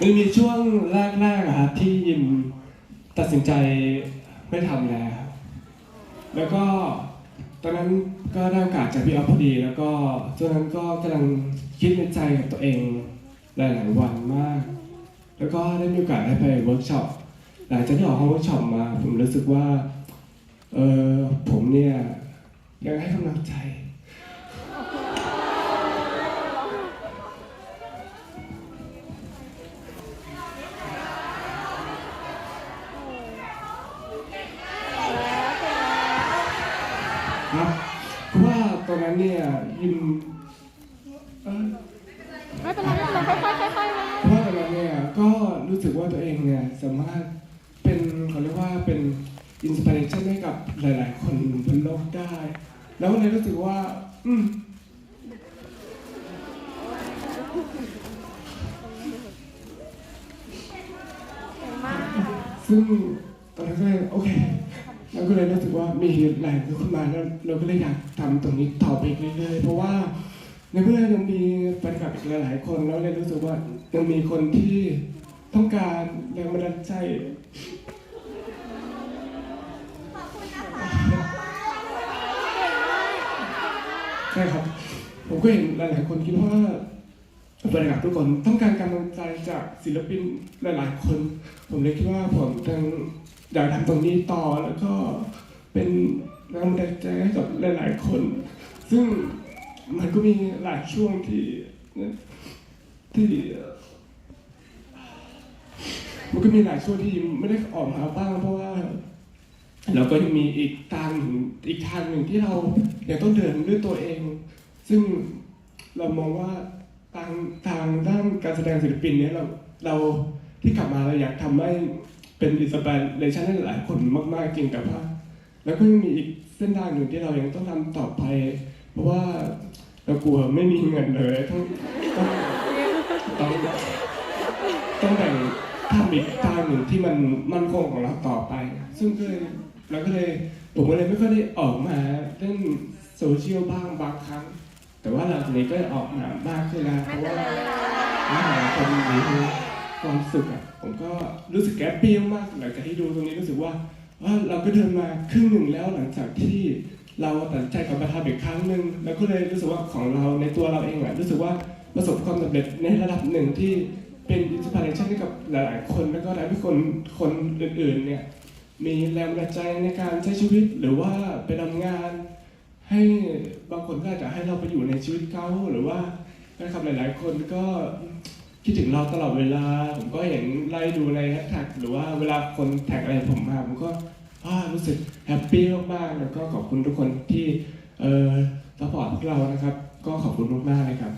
มันมีช่วงแรกๆอะครับที่ยิมตัดสินใจไม่ทำแล้วครับแล้วก็ตอนนั้นก็ได้โอกาสจากพี่ออฟพอดี แล้วก็ช่วงนั้นก็กำลังคิดในใจกับตัวเองหลายๆวันมาก แล้วก็ได้มีโอกาสได้ไปเวิร์กช็อปหลังจากที่ออกห้องเวิร์กช็อปมา ผมรู้สึกว่าเออผมเนี่ยยังให้กำลังใจ ครับเพราะว่าตอนนั้นเนี่ยยิมเอ่อไม่เป็นไรไม่เป็นไรค่อยๆค่อยๆนะเพราะว่าตอนนั้นเนี่ยก็รู้สึกว่าตัวเองเนี่ยสามารถเป็นเขาเรียกว่าเป็นอินสปิเรชันให้กับหลาย ๆ คนบนโลกได้ แล้วก็เลยรู้สึกว่า อืมซึ่งตอนนั้นก็เลยโอเค เราก็เลยรู้สึกว่ามีแรงขึ้นมาแล้วเราก็เลยอยากทำตรงนี้ต่อไปเรื่อยๆเพราะว่าในเมื่อยังมีแฟนคลับอีกหลายๆคนแล้วเลยรู้สึกว่ายังมีคนที่ต้องการแรงบันดาลใจใช่ครับผมก็เห็นหลายๆคนคิดว่าแฟนคลับทุกคนต้องการกำลังใจจากศิลปินหลายๆคน ผมเลยคิดว่าผมยัง อยากทำตรงนี้ต่อแล้วก็เป็นแรงบันดาลใจให้กับหลาย ๆ คน ซึ่งมันก็มีหลายช่วงที่ที่มันก็มีหลายช่วงที่ไม่ได้ออกมาบ้างเพราะว่าเราก็ยังมีอีกทางหนึ่งอีกทางหนึ่งที่เรายังต้องเดินด้วยตัวเอง ซึ่งเรามองว่าทางทางด้านการแสดงศิลปินเนี้ยเราเราที่กลับมาเราอยากทำให้ เป็นอินสปิเรชันให้หลายคนมากๆจริงแต่ว่าแล้วก็ยังมีอีกเส้นทางหนึ่งที่เรายังต้องทำต่อไป เพราะว่าเรากลัวไม่มีเงินเลยต้องต้องต้องต้องแบ่งทำอีกทางหนึ่งที่มันมั่นคงของเราต่อไป ซึ่งก็เลยเราก็เลยผมก็เลยไม่ค่อยได้ออกมาเล่นโซเชียลบ้างบางครั้ง แต่ว่าหลังจากนี้ก็ออกมามากขึ้นแล้วเพราะว่าอาหารคนมี ความสุขอะผมก็รู้สึกแกปปี้มากหลังจากที่ดูตรงนี้รู้สึกว่าว่าเราก็เดินมาครึ่งหนึ่งแล้วหลังจากที่เราตัดใจกับมาทำอีกครั้งหนึ่งแล้วก็เลยรู้สึกว่าของเราในตัวเราเองอะรู้สึกว่าประสบความสำเร็จในระดับหนึ่งที่เป็นอินสปิเรชันให้กับหลาย ๆ คนแล้วก็ทำให้คนคนอื่น ๆ เนี่ยมีแรงบันดาลใจในการใช้ชีวิตหรือว่าไปทำงาน ให้บางคนก็อาจจะให้เราไปอยู่ในชีวิตเขาหรือว่าแฟนคลับหลาย ๆ คนก็ คิดถึงเราตลอดเวลา ผมก็เห็นไล่ดูในแฮชแท็กหรือว่าเวลาคนแท็กอะไรผมมาผมก็รู้สึกแฮปปี้มากๆแล้วก็ขอบคุณทุกคนที่เอ่อสปอร์ตพวกเรานะครับ ก็ขอบคุณมากๆเลยครับ